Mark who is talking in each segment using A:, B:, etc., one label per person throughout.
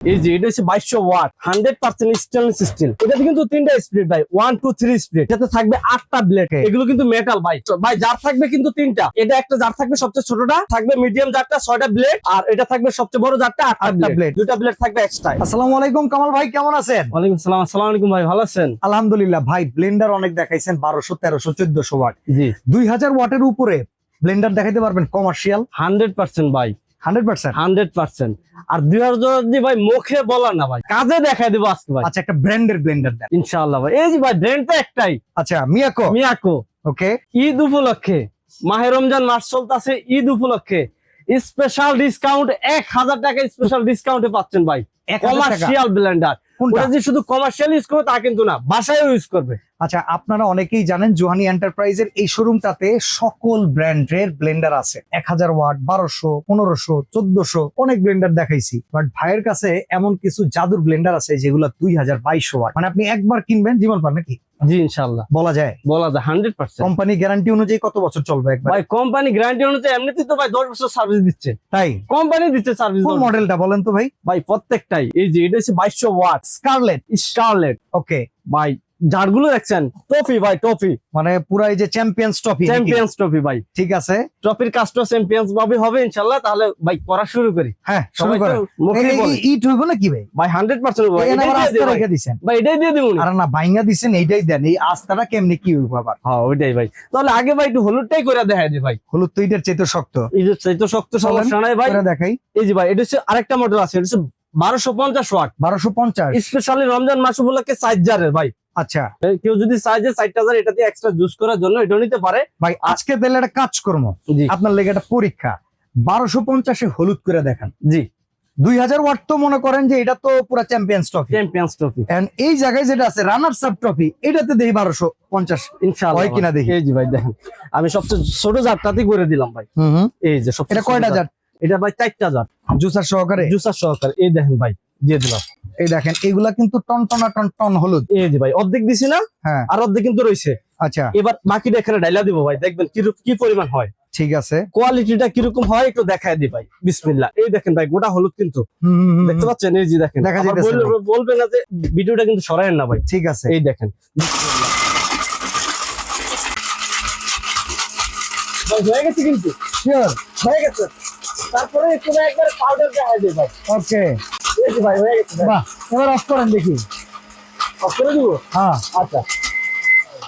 A: এই যে এটা হচ্ছে বাইশশো watt hundred percent stainless steel এটাতে কিন্তু তিনটা ভাই ওয়ান টু থ্রি এটাতে থাকবে আটটা ব্লেড এগুলো কিন্তু মেটাল ভাই। ভাই জার থাকবে কিন্তু তিনটা। এটা একটা জার থাকবে সবচেয়ে ছোটটা থাকবে মিডিয়াম জারটা ছয়টা ব্লেড আর এটা থাকবে সবচেয়ে বড় জারটা আটটা
B: আটটা
A: ব্লেড। দুটা ব্লেড থাকবে এক্সট্রা
B: আসসালামু আলাইকুম কামাল ভাই কেমন আছেন?
A: ওয়ালাইকুম সালাম আসসালামু আলাইকুম ভাই ভালো আছেন?
B: আলহামদুলিল্লাহ ভাই ব্লেন্ডার অনেক দেখাইছেন বারোশো তেরোশো চোদ্দশো ওয়াট
A: জি।
B: দুই হাজার ওয়াটের উপরে ব্লেন্ডার দেখাইতে পারবেন কমার্শিয়াল
A: হান্ড্রেড পার্সেন্ট ভাই।
B: Hundred percent?
A: Hundred percent. আর দুই হাজার ভাই মুখে বলা না ভাই কাজে দেখাই দেবো আজকে ভাই।
B: আচ্ছা একটা ব্র্যান্ডের ব্লেন্ডার দেন।
A: ইনশাআল্লাহ ভাই। এই যে ভাই ব্র্যান্ডটা একটাই।
B: আচ্ছা মিয়াকো?
A: মিয়াকো।
B: ওকে।
A: ঈদ উপলক্ষে মাহে রমজান মাস চলতেছে ঈদ উপলক্ষে স্পেশাল ডিসকাউন্ট এক হাজার টাকা স্পেশাল ডিসকাউন্টে পাচ্ছেন ভাই। কমার্শিয়াল ব্লেন্ডার
B: কোনটা?
A: ওটা যে শুধু কমার্শিয়াল ইউজ করবে তা কিন্তু না বাসায় ইউজ করবে।
B: আচ্ছা আপনারা অনেকেই জানেন জোহানি এন্টারপ্রাইজের এই শোরুমটাতে সকল ব্র্যান্ডের ব্লেন্ডার আছে। এক হাজার ওয়াট বারোশো পনেরোশো চোদ্দশো অনেক ব্লেন্ডার দেখাইছি। বাট ভাইয়ের কাছে এমন কিছু জাদুর ব্লেন্ডার আছে যেগুলো দুই হাজার বাইশশো ওয়াট। মানে আপনি একবার কিনবেন জীবন পান নাকি?
A: জি ইনশাল্লাহ
B: বলা যায়?
A: বলা যায় হান্ড্রেড পার্সেন্ট।
B: কোম্পানি গ্যারান্টি অনুযায়ী কত বছর চলবে একবার?
A: ভাই কোম্পানি গ্যারান্টি অনুযায়ী এমনিতে তো ভাই দশ বছর সার্ভিস দিচ্ছে।
B: তাই?
A: কোম্পানি দিচ্ছে সার্ভিস
B: কোন মডেলটা বলেন তো ভাই?
A: ভাই প্রত্যেকটাই। এই যে এটা হচ্ছে বাইশশো ওয়াট।
B: স্কারলেট।
A: স্টারলেট
B: ওকে।
A: ভাই জারগুলো দেখছেন? টফি ভাই টফি
B: মানে পুরা এই যে চ্যাম্পিয়ন্স ট্রফি
A: চ্যাম্পিয়ন্স ট্রফি ভাই।
B: ঠিক আছে।
A: ট্রফির কাজটা চ্যাম্পিয়ন্স ভাবে হবে ইনশাল্লাহ তাহলে ভাই করা শুরু করি।
B: হ্যাঁ শুরু করেন।
A: তো
B: ইট হইব নাকি ভাই?
A: ভাই হান্ড্রেড পার্সেন্ট
B: এখানে আবার আস্থা রেখে দিছেন।
A: ভাই এটাই দিয়ে দিব
B: আর না ভাইঙ্গা দিছেন এইটাই দেন। এই আস্থাটা কেমনি কি হইব আবার?
A: হ্যাঁ ওইটাই ভাই। তাহলে আগে ভাই একটু হলুদটাই করে দেখাই দি ভাই।
B: হলুদ তো ইটের চেয়ে তো শক্ত।
A: এই যে সেই তো শক্ত সমস্যা নাই ভাই।
B: করে দেখাই।
A: এই যে ভাই এটা হচ্ছে আরেকটা মডেল আছে এটা হচ্ছে বারোশো পঞ্চাশ ওয়াট।
B: বারোশো পঞ্চাশ।
A: স্পেশালি রমজান মাস উপলক্ষে সাইজ জারের ভাই।
B: আচ্ছা।
A: কেউ যদি ষাট হাজার এটা দিয়ে এক্সট্রা জুস করার জন্য এটা নিতে পারে।
B: ভাই আজকে একটা আপনার লেগে একটা পরীক্ষা। বারোশো পঞ্চাশে হলুদ করে দেখান।
A: জি।
B: দুই হাজার ওয়াট তো মনে করেন যে এটা তো পুরা চ্যাম্পিয়ন্স ট্রফি
A: চ্যাম্পিয়ন্স ট্রফি
B: এই জায়গায় যেটা আছে রানার্স আপ ট্রফি এটাতে বারোশো পঞ্চাশ। কিনা
A: ভাই।
B: দেখি।
A: এই যে ভাই দেখেন। আমি সবচেয়ে ছোট জারটাতেই করে দিলাম ভাই। এই যে
B: এটা কয়টা
A: এটা ভাই চারটা
B: জুসার সহকারে?
A: জুসার সহকারে। এই দেখেন ভাই দিয়ে দিলাম।
B: এই দেখেন এগুলা কিন্তু টন টনা টন টন হলুদ।
A: এই যে ভাই অর্ধেক দিছি না
B: হ্যাঁ।
A: আর অর্ধেক কিন্তু রয়েছে
B: আচ্ছা।
A: এবার বাকিটা এখানে ডাইলা দিব ভাই দেখবেন কি কি পরিমাণ হয়।
B: ঠিক আছে।
A: কোয়ালিটিটা কীরকম হয় একটু দেখায় দি ভাই বিসমিল্লাহ। এই দেখেন ভাই গোটা হলুদ কিন্তু। দেখতে পাচ্ছেন? এই যে দেখেন
B: দেখা
A: আবার বলবে না যে ভিডিওটা কিন্তু সরায়েন না ভাই।
B: ঠিক আছে।
A: এই দেখেন। বিসমিল্লাহ। ভাই হয়ে গেছে কিন্তু।
B: শিওর
A: হয়ে গেছে। তারপরে একটু একবার পাউডার দেখায় দিই ভাই।
B: ওকে
A: এই যে ভাই হয়ে গেছে
B: বাহ এবার অফ করেন দেখি।
A: অফ করে দিব?
B: হ্যাঁ।
A: আচ্ছা।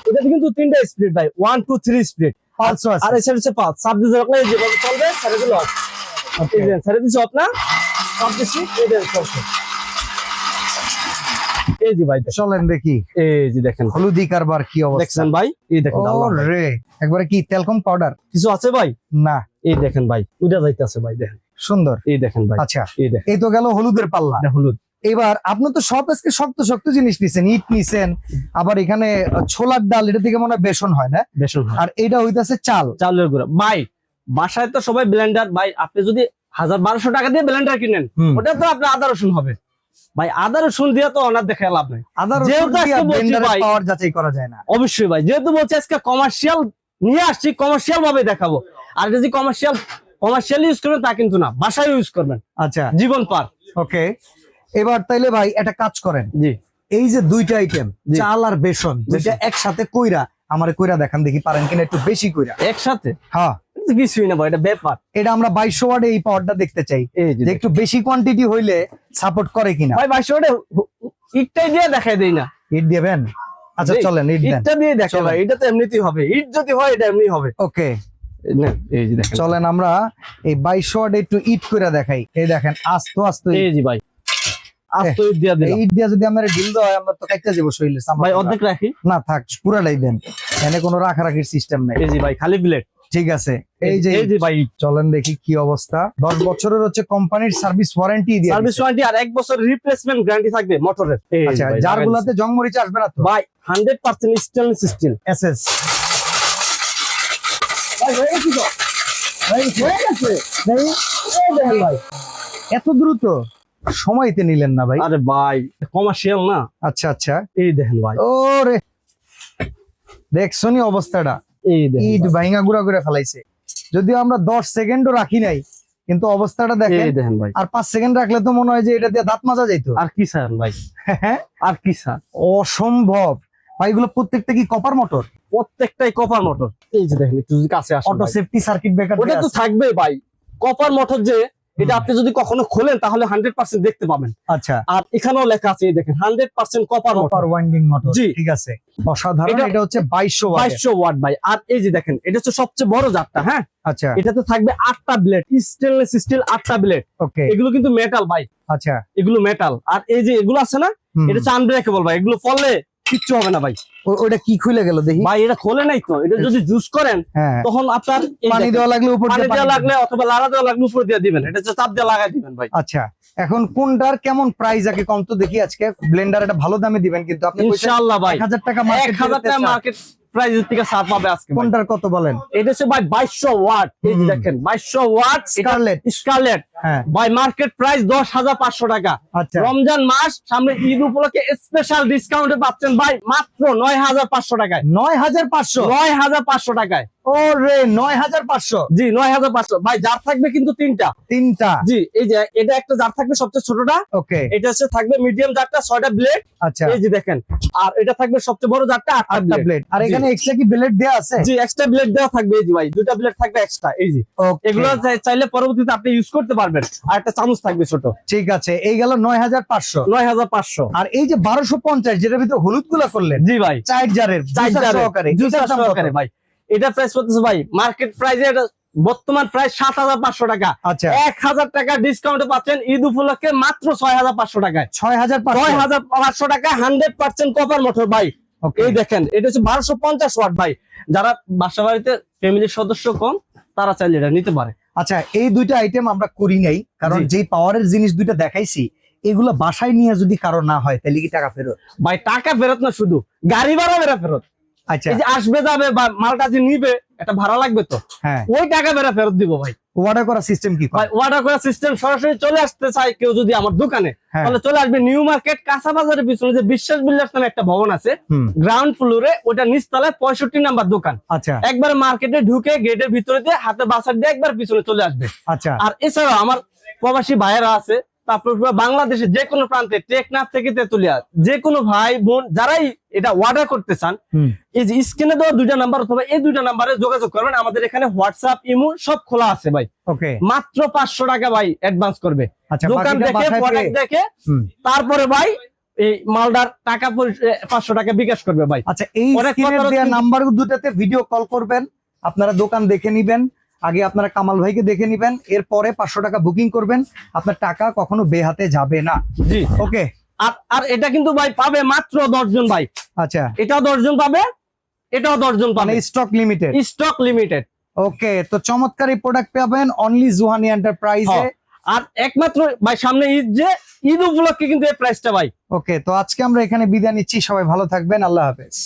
A: এটাতে কিন্তু তিনটা স্প্লিট ভাই। ওয়ান টু থ্রি স্প্লিট
B: পাঁচশো
A: আর এসে হচ্ছে পাঁচ। রাখলে যেভাবে চলবে ছেড়ে দিল. এই ছেড়ে দিচ্ছ আপনার এই যে চলছে এই যে ভাই।
B: চলেন দেখি।
A: এই যে দেখেন।
B: হলুদি কারবার কি অবস্থা?
A: দেখছেন ভাই? এই দেখেন।
B: রে একবারে কি তেলকম পাউডার
A: কিছু আছে ভাই?
B: না।
A: এই দেখেন ভাই। উইটা যাইতেছে ভাই দেখেন।
B: সুন্দর।
A: এই দেখেন ভাই।
B: আচ্ছা
A: এই দেখেন।
B: এই তো গেল হলুদের পাল্লা।
A: এটা হলুদ।
B: এবার আপনি তো সব আজকে শক্ত শক্ত জিনিস নিছেন ইট নিছেন আবার এখানে ছোলার ডাল এটা থেকে মনে হয় বেসন হয় না?
A: বেসন
B: আর এটা হইতাছে চাল।
A: চাউলের গুঁড়া। ভাই বাসায় তো সবাই ব্লেন্ডার ভাই আপনি যদি হাজার বারোশো টাকা দিয়ে ব্লেন্ডার কিনেন ওটা তো আপনার আদা রসুন হবে। ভাই আদা রসুন দিয়ে তো অনার দেখে লাভ নেই।
B: আদা পাওয়ার যাচাই করা যায় না।
A: অবশ্যই ভাই যেহেতু বলছে আজকে কমার্শিয়াল নিয়ে আসছি কমার্শিয়াল ভাবে দেখাবো। আর যদি কমার্শিয়াল কমার্শিয়াল ইউজ করবেন তা কিন্তু না। বাসায় ইউজ করবেন।
B: আচ্ছা।
A: জীবন পার।
B: ওকে। এবার তাইলে ভাই একটা কাজ করেন।
A: জি।
B: এই যে দুইটা আইটেম। চাল আর বেসন দুইটা একসাথে কইরা আমারে কইরা দেখান দেখি পারেন কিনা একটু বেশি কইরা।
A: একসাথে?
B: হ্যাঁ।
A: এটা কিছুই না ভাই এটা ব্যাপার।
B: এটা আমরা বাইশশো ওয়ার্ডে এই পাওয়ারটা দেখতে চাই। একটু বেশি কোয়ান্টিটি হইলে সাপোর্ট করে কিনা।
A: ভাই বাইশো ইটটাই দিয়ে দেখাই দেই না।
B: ইট দিবেন আচ্ছা চলেন ইট
A: দিয়ে দেখে। ভাই এটা তো এমনিতেই হবে। ইট যদি হয় এটা এমনি হবে।
B: ওকে। চলেন আমরা এই বাইশশো ওয়ার্ডে একটু ইট করে দেখাই। এই দেখেন আস্ত আস্তে
A: এই ভাই আস্ত ইট দিয়ে দিলাম।
B: ইট দিয়া যদি আমরা ঢিল দেওয়া হয় আমরা তো কাইটা যাব শরীরে
A: ভাই
B: পুরা।
A: অর্ধেক রাখি।
B: না থাক পুরাটাই দেন। এনে কোনো সিস্টেম নাই।
A: এই যে ভাই খালি প্লেট
B: ঠিক আছে এই যে
A: এই যে ভাই।
B: চলেন দেখি কি অবস্থা। দশ বছরের হচ্ছে কোম্পানির সার্ভিস ওয়ারেন্টি দিয়ে
A: সার্ভিস ওয়ারেন্টি আর এক বছর রিপ্লেসমেন্ট গ্যারান্টি থাকবে মোটরের
B: আচ্ছা জং মরিচ আসবে না তো?
A: ভাই hundred percent stainless steel
B: SS
A: ভাই
B: এত দ্রুত সময়তে নিলেন না ভাই?
A: আরে ভাই কমার্শিয়াল না?
B: আচ্ছা আচ্ছা।
A: এই দেখেন ভাই।
B: ও রে দেখছনি অবস্থাটা।
A: এই দেখেন
B: ইট ভাইঙ্গা গুড়া করে ফেলাইছে। যদিও আমরা দশ সেকেন্ডও রাখি নাই কিন্তু অবস্থাটা দেখেন।
A: এই দেখেন ভাই।
B: আর পাঁচ সেকেন্ড রাখলে তো মনে হয় যে এটা দিয়ে দাঁত মাজা যাইতো।
A: আর কি স্যার ভাই?
B: হ্যাঁ?
A: আর কি স্যার?
B: অসম্ভব। ভাই এগুলো প্রত্যেকটা কি কপার মোটর
A: প্রত্যেকটাই কপার মোটর এই যে দেখেন একটু যদি কাছে আসেন
B: অটো সেফটি সার্কিট ব্রেকার
A: ওটা তো থাকবে ভাই। কপার মোটর যে এটা আপনি যদি কখনো খোলেন তাহলে হান্ড্রেড পার্সেন্ট দেখতে পাবেন।
B: আচ্ছা।
A: আর এখানেও লেখা আছে এই দেখেন hundred percent copper motor
B: copper winding motor
A: জি।
B: ঠিক আছে। অসাধারণ
A: এটা-
B: হচ্ছে বাইশশো ওয়াট
A: বাইশশো ওয়াট ভাই। আর এই যে দেখেন এটা হচ্ছে সবচেয়ে বড় জাতটা হ্যাঁ?
B: আচ্ছা।
A: এটাতে থাকবে আটটা ব্লেড স্টেনলেস স্টিল আটটা ব্লেড
B: ওকে
A: এগুলো কিন্তু মেটাল ভাই।
B: আচ্ছা।
A: এগুলো মেটাল আর এই যে এগুলো আছে না এটা হচ্ছে আনব্রেকেবল ভাই। এগুলো ফললে কিচ্ছু হবে না ভাই।
B: ওটা কি খুলে গেল দেখি?
A: ভাই এটা খোলে নাই তো। এটা যদি জুস করেন
B: হ্যাঁ।
A: তখন আপনার
B: পানি দেওয়া লাগলে উপর
A: পানি দেওয়া লাগলে অথবা লাড়া দেওয়া লাগলে উপরে দিয়ে দিবেন। এটা চাপ দিয়ে লাগাই দিবেন ভাই।
B: আচ্ছা এখন কোনটার কেমন প্রাইস আগে কম তো দেখি আজকে। ব্লেন্ডার এটা ভালো দামে দিবেন কিন্তু আপনি
A: ইনশাআল্লাহ ভাই।
B: এক হাজার টাকা
A: এক
B: মার্কেট
A: হাজার টাকা মার্কেট প্রাইস থেকে ছাড় পাবে আজকে
B: কোনটার কত বলেন?
A: এটা হচ্ছে ভাই বাইশশো ওয়াট। এই দেখেন বাইশশো ওয়াট স্কারলেট
B: স্কারলেট
A: ভাই মার্কেট প্রাইস দশ হাজার পাঁচশো টাকা।
B: আচ্ছা।
A: রমজান মাস সামনে ঈদ উপলক্ষে স্পেশাল ডিসকাউন্টে পাচ্ছেন ভাই মাত্র নয় হাজার পাঁচশো টাকায়।
B: নয় হাজার পাঁচশো?
A: নয় হাজার পাঁচশো টাকায়।
B: ও রে নয় হাজার পাঁচশো?
A: জি নয় হাজার পাঁচশো। ভাই থাকবে কিন্তু তিনটা।
B: তিনটা?
A: জি এই যে এটা একটা থাকবে সবচেয়ে ছোটটা।
B: ওকে।
A: এটা হচ্ছে থাকবে মিডিয়াম জারটা ছয়টা ব্লেড
B: আচ্ছা।
A: এই যে দেখেন আর এটা থাকবে সবচেয়ে বড় জারটা আটটা ব্লেড
B: আর এখানে এক্সট্রা কি ব্লেড দেওয়া আছে?
A: জি এক্সট্রা ব্লেড দেওয়া থাকবে এই যে ভাই দুটা ব্লেড থাকবে এক্সট্রা এই যে। এগুলো চাইলে পরবর্তীতে আপনি ইউজ করতে পারবেন। আর একটা চামচ থাকবে ছোট।
B: ঠিক আছে এই গেল নয় হাজার পাঁচশো।
A: নয় হাজার পাঁচশো।
B: আর এই যে বারোশো পঞ্চাশ যেটার ভিতরে হলুদগুলা করলেন
A: জি ভাই।
B: চার জারের সহকারে?
A: সহকারে ভাই। এটা প্রাইস করতেছে ভাই মার্কেট প্রাইসে এটা বর্তমান প্রাইস সাত হাজার পাঁচশো টাকা।
B: আচ্ছা।
A: এক হাজার টাকা ডিসকাউন্টে পাচ্ছেন ঈদ উপলক্ষে মাত্র ছয় হাজার পাঁচশো টাকায়।
B: ছয় হাজার
A: ছয় হাজার পাঁচশো টাকা হান্ড্রেড পার্সেন্ট কপার মোটর ভাই. এই দেখেন এটা হচ্ছে বারোশো পঞ্চাশ ওয়াট ভাই। যারা বাসা বাড়িতে ফ্যামিলির সদস্য কম তারা চাইলে এটা নিতে পারে।
B: আচ্ছা এই দুইটা আইটেম আমরা করি নাই কারণ
A: যে
B: যেই পাওয়ারের জিনিস দুইটা দেখাইছি এগুলো বাসায় নিয়ে যদি কারও না হয় তাহলে কি টাকা ফেরত?
A: ভাই টাকা ফেরত না শুধু গাড়ি ভাড়া ফেরত।
B: আচ্ছা।
A: এই যে আসবে যাবে বা মালটা যে নিবে এটা ভাড়া লাগবে তো।
B: হ্যাঁ।
A: ওই টাকা বেড়া ফেরত দিব ভাই।
B: অর্ডার করা সিস্টেম কি
A: ভাই অর্ডার করার সিস্টেম সরাসরি চলে আসতে চায় কেউ যদি আমার দোকানে
B: হ্যাঁ।
A: তাহলে চলে আসবে নিউ মার্কেট কাঁচা বাজারের পিছনে যে বিশ্বাস বিল্ডার্স নামে একটা ভবন আছে গ্রাউন্ড ফ্লোরে ওটা নিচতলায় পঁয়ষট্টি নাম্বার দোকান।
B: আচ্ছা।
A: একবার মার্কেটে ঢুকে গেটের ভিতরে দিয়ে হাতে বাসার দিয়ে একবার পিছনে চলে আসবে।
B: আচ্ছা।
A: আর এছাড়াও আমার প্রবাসী ভাইয়েরা আছে তারপর পুরো বাংলাদেশের যে কোনো প্রান্তে টেকনাফ থেকে তেতুলিয়া যে কোনো ভাই বোন যারাই এটা অর্ডার করতে চান এই যে স্ক্রিনে দেওয়া দুইটা নাম্বার অথবা এই দুইটা নাম্বারে যোগাযোগ করবেন। আমাদের এখানে হোয়াটসঅ্যাপ ইমো সব খোলা আছে ভাই।
B: ওকে।
A: মাত্র পাঁচশো টাকা ভাই অ্যাডভান্স করবে।
B: আচ্ছা
A: দোকান দেখে প্রোডাক্ট দেখে তারপরে ভাই এই মালদার টাকা পাঁচশো টাকা বিকাশ করবে ভাই।
B: আচ্ছা এই নাম্বার দুটাতে ভিডিও কল করবেন আপনারা দোকান দেখে নিবেন। আগে আপনারা কামাল ভাইকে দেখে নিবেন এরপরে পাঁচশো টাকা বুকিং করবেন। আপনার টাকা কখনো বেহাতে যাবে না।
A: জি।
B: ওকে?
A: আর আর এটা কিন্তু ভাই পাবে মাত্র দশজন ভাই।
B: আচ্ছা।
A: এটাও দশজন পাবে এটাও দশজন পাবে।
B: Stock limited
A: stock limited
B: okay তো চমৎকার এই প্রোডাক্ট পাবেন অনলি জুহানি এন্টারপ্রাইজে।
A: আর একমাত্র ভাই সামনে ঈদ যে ঈদ উপলক্ষে কিন্তু এই প্রাইসটা ভাই।
B: ওকে তো আজকে আমরা এখানে বিদায় নিচ্ছি। সবাই ভালো থাকবেন। আল্লাহ হাফেজ।